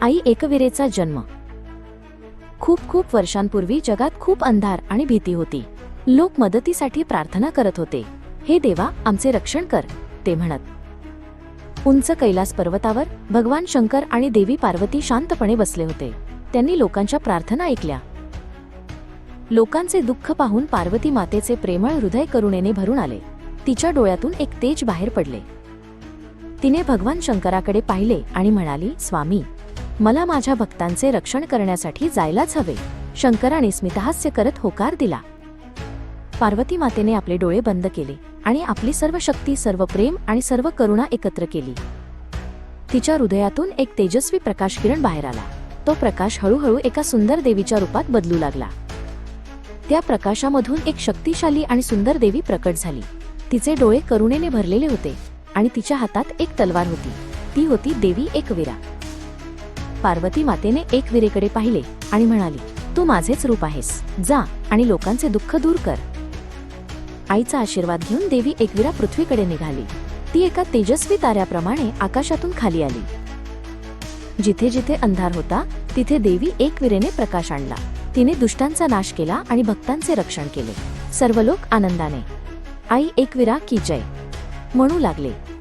आई एकवीरेचा जन्म. खूप खूप वर्षांपूर्वी जगात खूप अंधार आणि भीती होती. लोक मदतीसाठी प्रार्थना करत होते. हे देवा आमचे रक्षण कर ते म्हणत. उंच कैलास पर्वतावर भगवान शंकर आणि देवी पार्वती शांतपणे बसले होते. त्यांनी लोकांच्या प्रार्थना ऐकल्या. लोकांचे दुःख पाहून पार्वती मातेचे प्रेमळ हृदय करुणेने भरून आले. तिच्या डोळ्यातून एक तेज बाहेर पडले. तिने भगवान शंकराकडे पाहिले आणि म्हणाली स्वामी मला माझ्या भक्तांचे रक्षण करण्यासाठी जायलाच हवे. शंकराने स्मितहास्य करत होकार दिला. पार्वती मातेने आपले डोळे बंद केले आणि आपली सर्व शक्ती सर्व प्रेम आणि सर्व करुणा एकत्र केली. तिच्या हृदयातून एक तेजस्वी प्रकाश किरण बाहेर आला. तो प्रकाश हळूहळू एका सुंदर देवीच्या रूपात बदलू लागला. त्या प्रकाशामधून एक शक्तिशाली आणि सुंदर देवी प्रकट झाली. तिचे डोळे करुणेने भरलेले होते आणि तिच्या हातात एक तलवार होती. ती होती देवी एकवीरा. पार्वती मातेने एकविरेकडे पाहिले आणि म्हणाली तू माझेच रूप आहेस. जा आणि लोकांचे दुःख दूर कर. आईचा आशीर्वाद घेऊन देवी एकविरा पृथ्वीकडे निघाली. ती एका तेजस्वी ताऱ्याप्रमाणे आकाशातून खाली आली. जिथे जिथे अंधार होता तिथे देवी एकविरेने प्रकाश आणला. तिने दुष्टांचा नाश केला आणि भक्तांचे रक्षण केले. सर्व लोक आनंदाने आई एकविरा की जय. म्हणू लागले.